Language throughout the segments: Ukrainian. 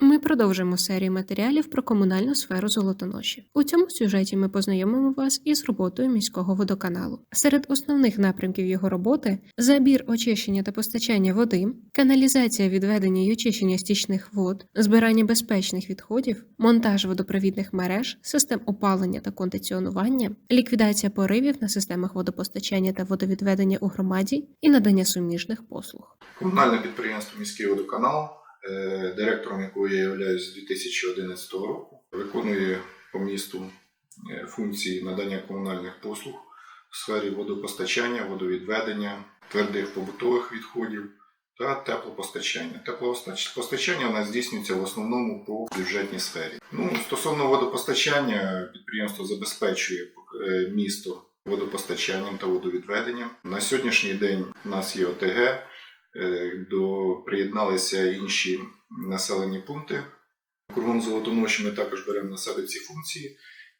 Ми продовжимо серію матеріалів про комунальну сферу Золотоноші. У цьому сюжеті ми познайомимо вас із роботою міського водоканалу. Серед основних напрямків його роботи забір очищення та постачання води, каналізація відведення і очищення стічних вод, збирання безпечних відходів, монтаж водопровідних мереж, систем опалення та кондиціонування, ліквідація поривів на системах водопостачання та водовідведення у громаді і надання суміжних послуг. Комунальне підприємство Міський водоканал, директором якого я являюсь з 2011 року, виконує по місту е, функції надання комунальних послуг в сфері водопостачання, водовідведення, твердих побутових відходів та теплопостачання. Теплопостачання у нас здійснюється в основному по бюджетній сфері. Ну, стосовно водопостачання, підприємство забезпечує е, місто водопостачанням та водовідведенням. На сьогоднішній день у нас є ОТГ, Е, до приєдналися інші населені пункти. Кругом Золотоноші ми також беремо на себе ці функції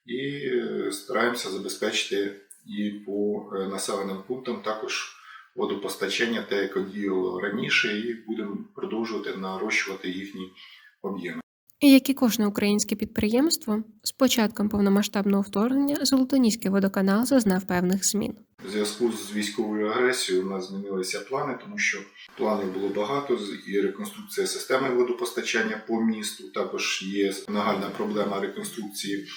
і е, стараємося забезпечити і по е, населеним пунктам також водопостачання, те, як діяло раніше, і будемо продовжувати нарощувати їхні об'єми. Як і кожне українське підприємство, з початком повномасштабного вторгнення Золотоніський водоканал зазнав певних змін. У зв'язку з військовою агресією у нас змінилися плани, тому що планів було багато і реконструкція системи водопостачання по місту. Також є нагальна проблема реконструкції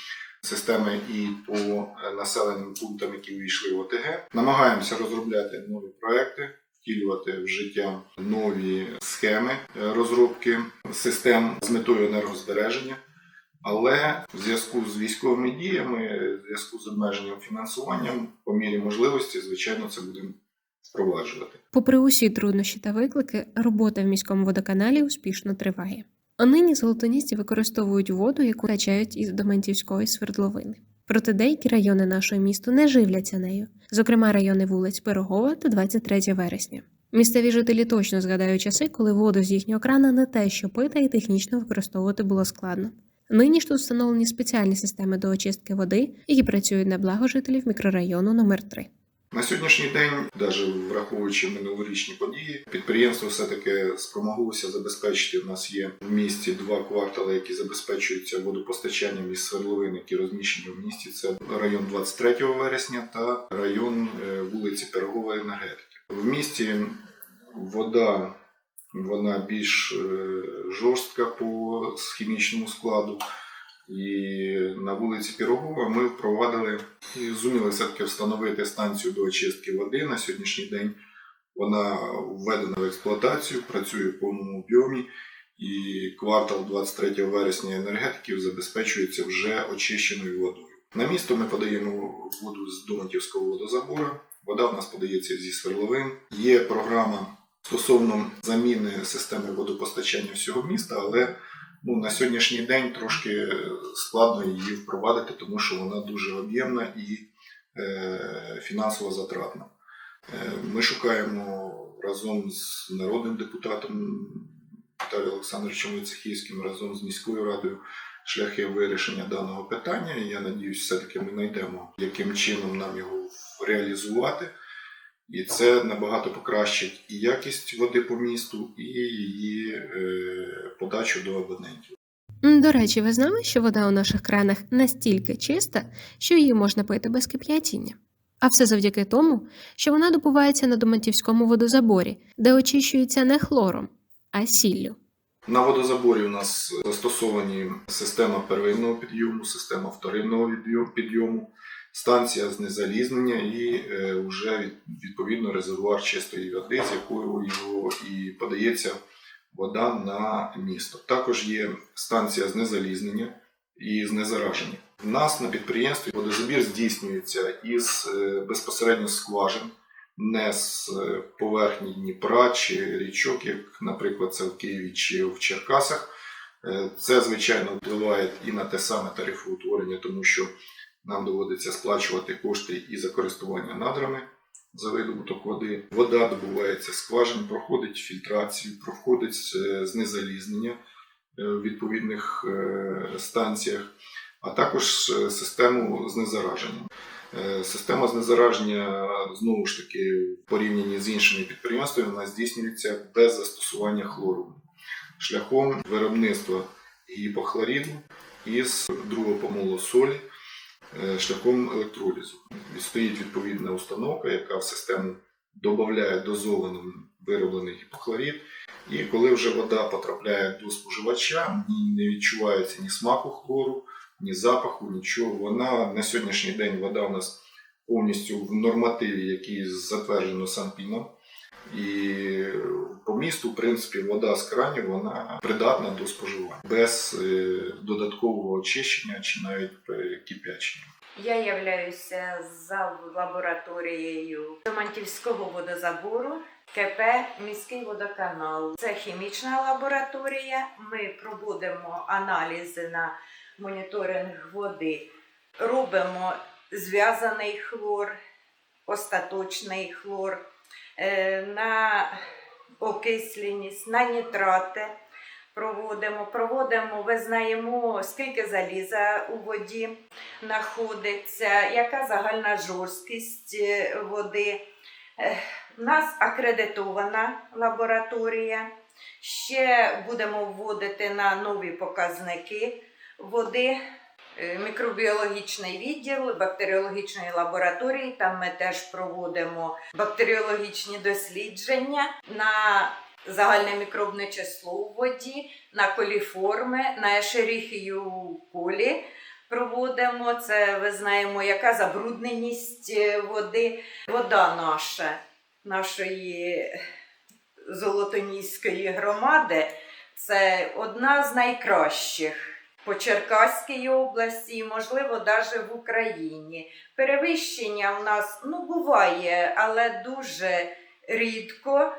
системи і по е, населеним пунктам, які увійшли в ОТГ. Намагаємося розробляти нові проекти, втілювати в життя нові схеми розробки систем з метою енергозбереження. Але в зв'язку з військовими діями, в зв'язку з обмеженням фінансуванням, по мірі можливості, звичайно, це будемо впроваджувати. Попри усі труднощі та виклики, робота в міському водоканалі успішно триває. А нині золотоністі використовують воду, яку качають із Доментівської свердловини. Проте деякі райони нашого міста не живляться нею, зокрема райони вулиць Пирогова та 23 вересня. Місцеві жителі точно згадають часи, коли воду з їхнього крана не те, що пити, і технічно використовувати було складно. Нині ж тут встановлені спеціальні системи до очистки води, які працюють на благо жителів мікрорайону номер 3 На сьогоднішній день, навіть враховуючи минулорічні події, підприємство все-таки спромоглося забезпечити. У нас є в місті два квартали, які забезпечуються водопостачанням із свердловин, які розміщені в місті. Це район 23 вересня та район е, вулиці Пирогової енергетики. В місті вода вона більш е, жорстка по хімічному складу. І на вулиці Пірогова ми впровадили і зуміли все-таки встановити станцію до очистки води. На сьогоднішній день вона введена в експлуатацію, працює в повному об'ємі. І квартал 23 вересня енергетиків забезпечується вже очищеною водою. На місто ми подаємо воду з Доматівського водозабору. Вода в нас подається зі свердловин. Є програма стосовно заміни системи водопостачання всього міста, але ну, на сьогоднішній день трошки складно її впровадити, тому що вона дуже об'ємна і е, фінансово затратна. Е, Ми шукаємо разом з народним депутатом Віталієм Олександровичем Войцехівським, разом з міською радою шляхи вирішення даного питання. Я надіюсь, все-таки ми знайдемо, яким чином нам його реалізувати. І це набагато покращить і якість води по місту, і її е, подачу до абонентів. До речі, ви знали, що вода у наших кранах настільки чиста, що її можна пити без кип'ятіння? А все завдяки тому, що вона добувається на Доматівському водозаборі, де очищується не хлором, а сіллю. На водозаборі у нас застосовані система первинного підйому, система вторинного підйому, станція знезалізнення і е, вже від- відповідно резервуар чистої води, з якою його і подається вода на місто. Також є станція знезалізнення і знезараження. У нас на підприємстві водозабір здійснюється із е, безпосередньо скважин, не з е, поверхні Дніпра чи річок, як, наприклад, це в Києві чи в Черкасах. Це, звичайно, впливає і на те саме тарифоутворення, тому що нам доводиться сплачувати кошти і за користування надрами за видобуток води. Вода добувається скважин, проходить фільтрацію, проходить е, знезалізнення е, в відповідних е, станціях, а також систему знезараження. Система знезараження знову ж таки в порівнянні з іншими підприємствами вона здійснюється без застосування хлору. шляхом виробництва гіпохлоріду із другого солі е, шляхом електролізу. Стоїть відповідна установка, яка в систему додає дозований вироблений гіпохлорід. І коли вже вода потрапляє до споживача, не відчувається ні смаку хлору, ні запаху, нічого. Вона на сьогоднішній день вода у нас повністю в нормативі, який затверджено Санпіном. І по місту, в принципі, вода з кранів вона придатна до споживання без е, додаткового очищення чи навіть е, кип'ячення. Я являюся за лабораторією Романтівського водозабору КП Міський водоканал. Це хімічна лабораторія. Ми проводимо аналізи на моніторинг води, робимо зв'язаний хлор, остаточний хлор, на окисленість, на нітрати. Проводимо, проводимо, визнаємо, скільки заліза у воді знаходиться, яка загальна жорсткість е, води. Е, У нас акредитована лабораторія. Ще будемо вводити на нові показники води. Е, Мікробіологічний відділ бактеріологічної лабораторії. Там ми теж проводимо бактеріологічні дослідження на загальне мікробне число у воді, на коліформи, на ешеріхію колі проводимо. Це ви знаємо, яка забрудненість е, води. Вода наша, нашої Золотоніської громади, це одна з найкращих по Черкаській області, можливо, навіть в Україні. Перевищення в нас ну, буває, але дуже рідко.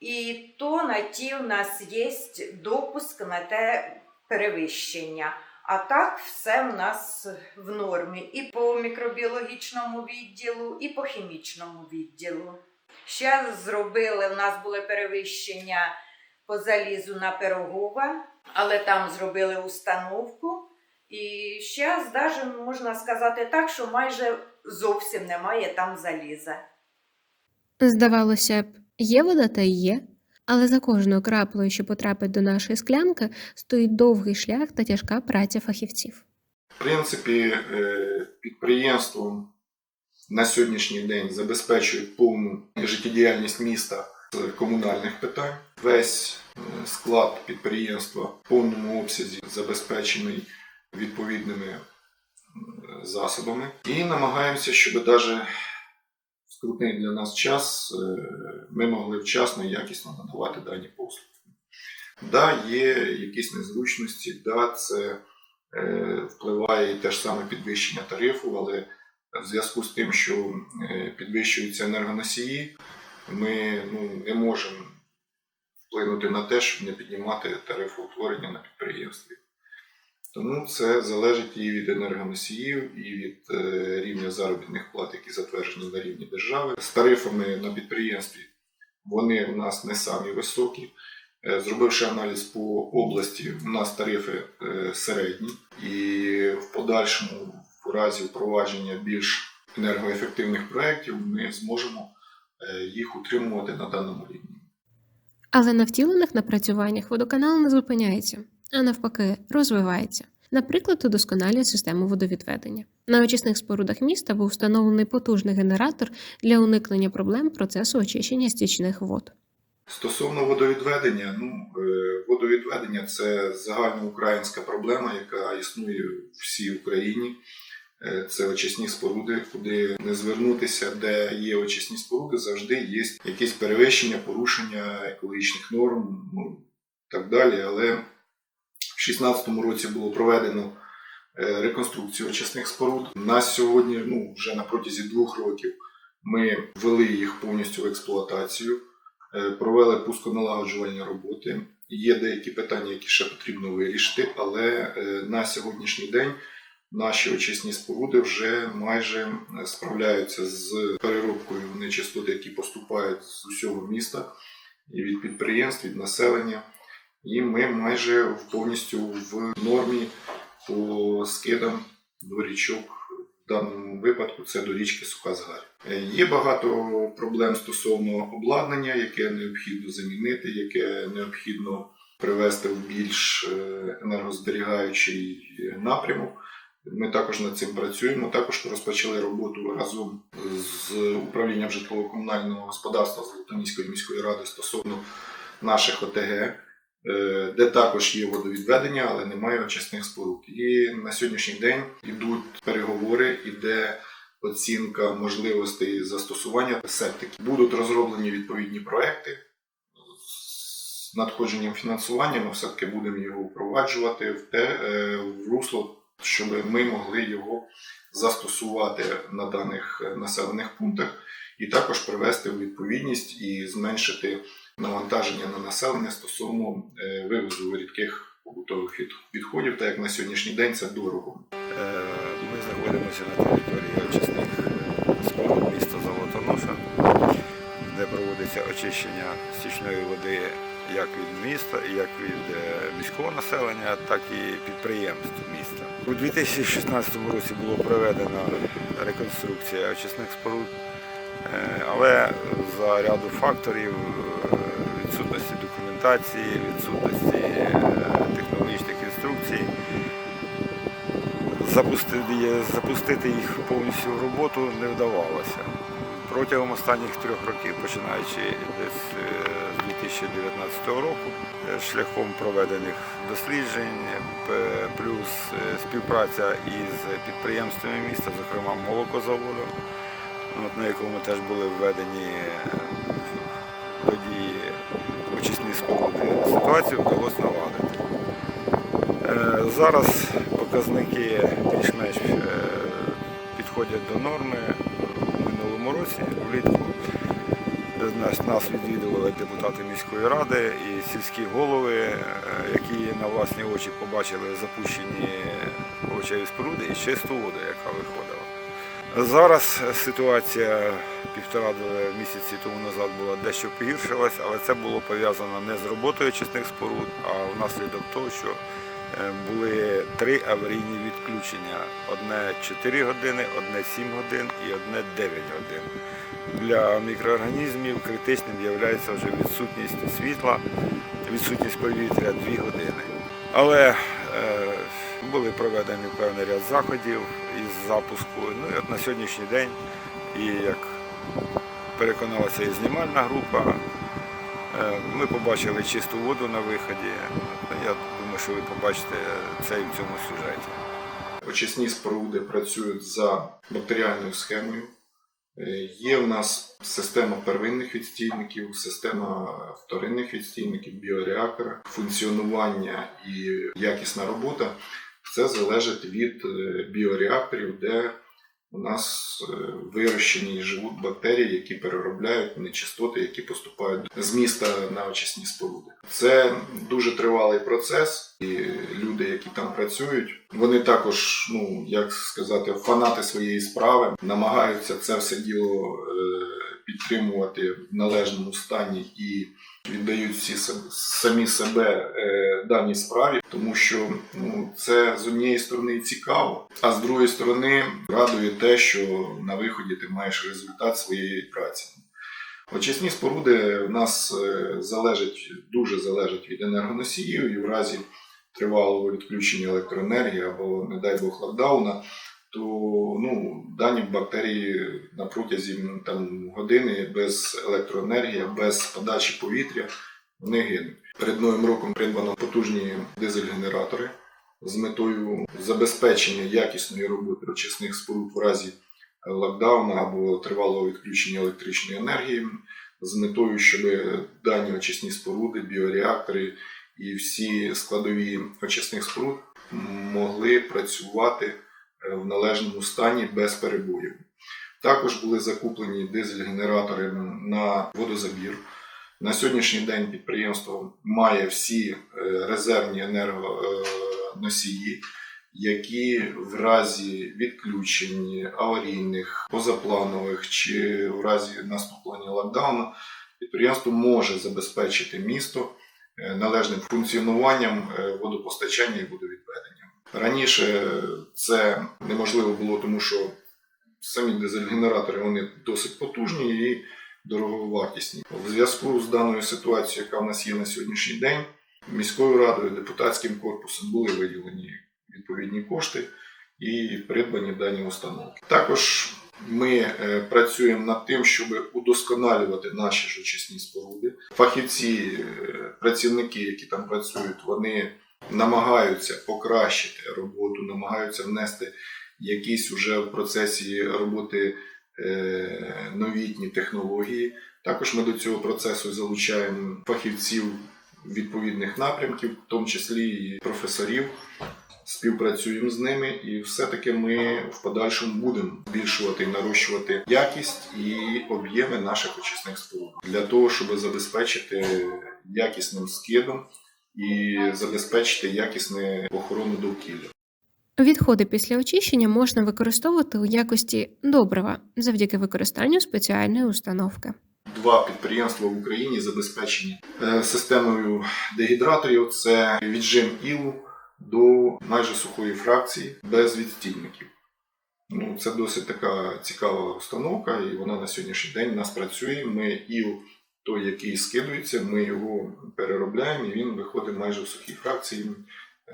І то на ті в нас є допуск на те перевищення. А так все в нас в нормі і по мікробіологічному відділу, і по хімічному відділу. Ще зробили, в нас були перевищення по залізу на Пирогова, але там зробили установку. І ще навіть можна сказати так, що майже зовсім немає там заліза. Здавалося б, є вода та й є, але за кожною краплею, що потрапить до нашої склянки, стоїть довгий шлях та тяжка праця фахівців. В принципі, е, підприємство на сьогоднішній день забезпечує повну життєдіяльність міста комунальних питань. Весь е, склад підприємства в повному обсязі забезпечений відповідними е, засобами. І намагаємося, щоб навіть скрутний для нас час е, ми могли вчасно і якісно надавати дані послуги. Да, є якісь незручності, да, це е, впливає і те ж саме підвищення тарифу, але в зв'язку з тим, що підвищуються енергоносії, ми ну, не можемо вплинути на те, щоб не піднімати тарифоутворення на підприємстві. Тому це залежить і від енергоносіїв, і від е, рівня заробітних плат, які затверджені на рівні держави. З тарифами на підприємстві вони в нас не самі високі. Е, Зробивши аналіз по області, у нас тарифи е, середні, і в подальшому, в разі впровадження більш енергоефективних проєктів, ми зможемо їх утримувати на даному рівні. Але на втілених напрацюваннях водоканал не зупиняється, а навпаки, розвивається. Наприклад, удосконалює систему водовідведення. На очисних спорудах міста був встановлений потужний генератор для уникнення проблем процесу очищення стічних вод. Стосовно водовідведення, ну е, водовідведення це загальноукраїнська проблема, яка існує в всій Україні. Е, Це очисні споруди, куди не звернутися, де є очисні споруди, завжди є якісь перевищення, порушення екологічних норм, ну так далі. Але в 2016 році було проведено е, реконструкцію очисних споруд. На сьогодні, ну вже на протязі двох років, ми ввели їх повністю в експлуатацію. Е, провели пусконалагоджувальні роботи. Є деякі питання, які ще потрібно вирішити, але на сьогоднішній день наші очисні споруди вже майже е, справляються з переробкою нечистот, які поступають з усього міста і від підприємств, від населення. І ми майже повністю в нормі по скидам до річок. В даному випадку це до річки Суха Згаря. Е, Є багато проблем стосовно обладнання, яке необхідно замінити, яке необхідно привести в більш е, енергозберігаючий напрямок. Ми також над цим працюємо. Також розпочали роботу разом з управлінням житлово-комунального господарства Золотоніської міської ради стосовно наших ОТГ, е, де також є водовідведення, але немає очисних споруд. І на сьогоднішній день йдуть переговори, іде оцінка можливостей застосування септиків. Будуть розроблені відповідні проекти. З надходженням фінансування ми все-таки будемо його впроваджувати в те е, в русло, щоб ми могли його застосувати на даних населених пунктах і також привести у відповідність і зменшити навантаження на населення стосовно е, вивозу рідких побутових відходів, так як на сьогоднішній день це дорого. Е, Ми знаходимося на території очисних споруд міста Золотоноша, де проводиться очищення стічної води як від міста, як від е, міського населення, так і підприємств міста. У 2016 році було проведено реконструкція очисних споруд, е, але за ряду факторів е, відсутності документації, відсутності технологічних інструкцій запустити, їх повністю в роботу не вдавалося. Протягом останніх трьох років, починаючи десь 2019 року, е, шляхом проведених досліджень, плюс е, співпраця із підприємствами міста, зокрема молокозаводом, на якому теж були введені е, тоді очисні споруди, ситуацію вдалося наладити. Е, Зараз показники більш-менш е, підходять до норми. У минулому році влітку нас, нас відвідували депутати міської ради і сільські голови, е, які на власні очі побачили запущені овочеві споруди і чисту воду, яка виходила. Зараз ситуація півтора-два місяці тому назад була дещо погіршилась, але це було пов'язано не з роботою очисних споруд, а внаслідок того, що були три аварійні відключення: одне 4 години, одне 7 годин і одне 9 годин. Для мікроорганізмів критичним є вже відсутність світла, відсутність повітря 2 години. Але е, були проведені певний ряд заходів із запуску. Ну і от на сьогоднішній день, і як переконалася і знімальна група, е, ми побачили чисту воду на виході. Я що ви побачите це в цьому сюжеті. Очисні споруди працюють за бактеріальною схемою. Е, Є в нас система первинних відстійників, система вторинних відстійників, біореактора, функціонування і якісна робота. Це залежить від е, біореакторів, де у нас е, вирощені і живуть бактерії, які переробляють нечистоти, які поступають з міста на очисні споруди. Це дуже тривалий процес, і люди, які там працюють, вони також, ну як сказати, фанати своєї справи, намагаються це все діло е, підтримувати в належному стані і віддають всі самі себе е, даній справі, тому що ну це з однієї сторони цікаво, а з другої сторони радує те, що на виході ти маєш результат своєї праці. Очисні споруди в нас е, залежать, дуже залежать від енергоносіїв, і в разі тривалого відключення електроенергії або, не дай Бог, локдауна, то ну, дані бактерії на протязі там, години без електроенергії, без подачі повітря, вони гинуть. Перед новим роком придбано потужні дизель-генератори з метою забезпечення якісної роботи очисних споруд в разі локдауну або тривалого відключення електричної енергії, з метою, щоб дані очисні споруди, біореактори і всі складові очисних споруд могли працювати в належному стані без перебоїв. Також були закуплені дизель-генератори на водозабір. На сьогоднішній день підприємство має всі е, резервні енергоносії, які в разі відключень аварійних, позапланових чи в разі наступлення локдауну підприємство може забезпечити місто е, належним функціонуванням е, водопостачання і водовідведення. Раніше це неможливо було, тому що самі дизель-генератори вони досить потужні і дороговартісні. В зв'язку з даною ситуацією, яка в нас є на сьогоднішній день, Міською радою, депутатським корпусом були виділені відповідні кошти і придбані дані установки. Також ми е, працюємо над тим, щоб удосконалювати наші ж очисні споруди. Фахівці, е, працівники, які там працюють, вони намагаються покращити роботу, намагаються внести якісь уже в процесі роботи е, новітні технології. Також ми до цього процесу залучаємо фахівців відповідних напрямків, в тому числі і професорів. Співпрацюємо з ними, і все-таки ми в подальшому будемо збільшувати і нарощувати якість і об'єми наших очисних споруд для того, щоб забезпечити якісним скидом і забезпечити якісну охорону довкілля. Відходи після очищення можна використовувати у якості добрива завдяки використанню спеціальної установки. Два підприємства в Україні забезпечені е, системою дегідраторів. Це віджим ілу до майже сухої фракції без відстійників. Ну, це досить така цікава установка, і вона на сьогоднішній день у нас працює. Ми іл, той, який скидується, ми його переробляємо, і він виходить майже в сухій фракції,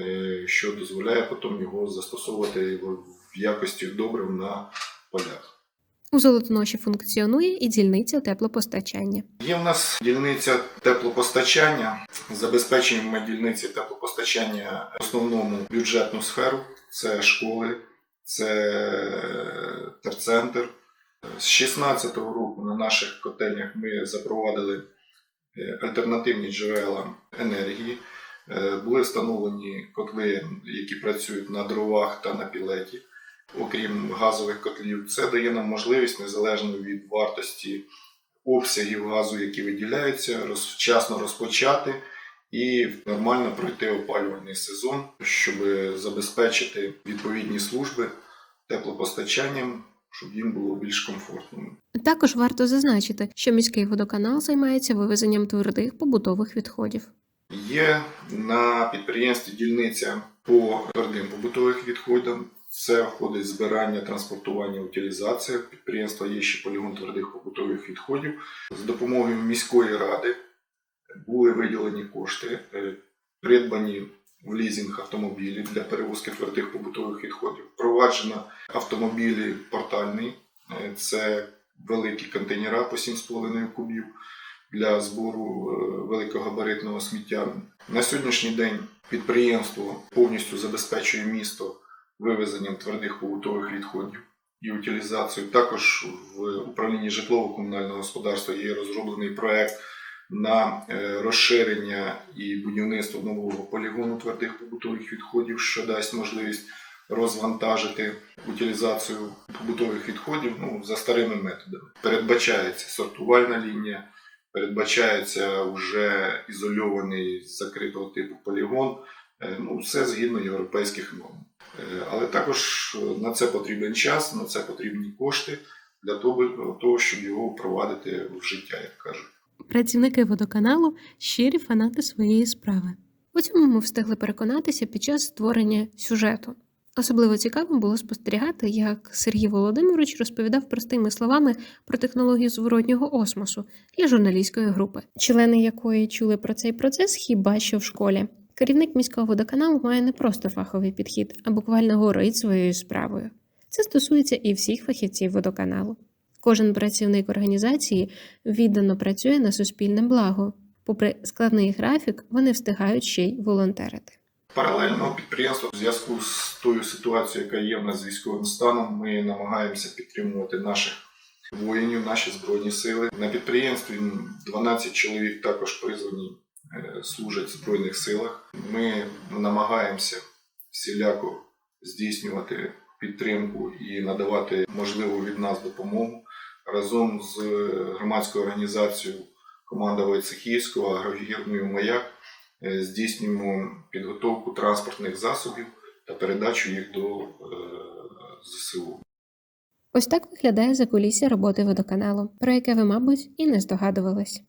е, що дозволяє потім його застосовувати в в якості добрив на полях. У Золотоноші функціонує і дільниця теплопостачання. Є в нас дільниця теплопостачання. Забезпечуємо ми дільниці теплопостачання в основному бюджетну сферу. Це школи, це терцентр. З 2016 року на наших котельнях ми запровадили е, альтернативні джерела енергії. Е, Були встановлені котли, які працюють на дровах та на пілеті окрім газових котлів, це дає нам можливість незалежно від вартості обсягів газу, які виділяються, вчасно розпочати і нормально пройти опалювальний сезон, щоб забезпечити відповідні служби теплопостачанням, щоб їм було більш комфортно. Також варто зазначити, що міський водоканал займається вивезенням твердих побутових відходів. Є на підприємстві дільниця по твердим побутових відходам. Це входить збирання, транспортування, утилізація. Підприємства є ще полігон твердих побутових відходів. З допомогою міської ради були виділені кошти, е, придбані в лізинг автомобілі для перевозки твердих побутових відходів. Впроваджено автомобілі портальні, Е, це великі контейнера по 7,5 кубів для збору е, великогабаритного сміття. На сьогоднішній день підприємство повністю забезпечує місто вивезенням твердих побутових відходів і утилізацією. Також в управлінні житлово-комунального господарства є розроблений проект на е, розширення і будівництво нового полігону твердих побутових відходів, що дасть можливість розвантажити утилізацію побутових відходів ну, за старими методами. Передбачається сортувальна лінія, передбачається вже ізольований закритого типу полігон. Е, Ну, все згідно європейських норм. Е, Але також на це потрібен час, на це потрібні кошти для того, щоб його впровадити в життя, як кажуть. Працівники водоканалу щирі фанати своєї справи. У цьому ми встигли переконатися під час створення сюжету. Особливо цікаво було спостерігати, як Сергій Володимирович розповідав простими словами про технологію зворотнього осмосу для журналістської групи, члени якої чули про цей процес хіба що в школі. Керівник міського водоканалу має не просто фаховий підхід, а буквально горить своєю справою. Це стосується і всіх фахівців водоканалу. Кожен працівник організації віддано працює на суспільне благо. Попри складний графік, вони встигають ще й волонтерити. Паралельно підприємство в зв'язку з тою ситуацією, яка є в нас з військовим станом, ми намагаємося підтримувати наших воїнів, наші збройні сили. На підприємстві 12 чоловік також призвані е, служать в збройних силах. Ми намагаємося всіляко здійснювати підтримку і надавати можливу від нас допомогу разом з громадською організацією команда Войцехівського агрогірною маяк е, здійснюємо підготовку транспортних засобів та передачу їх до е, ЗСУ. Ось так виглядає закулісся роботи водоканалу, про яке ви, мабуть, і не здогадувались.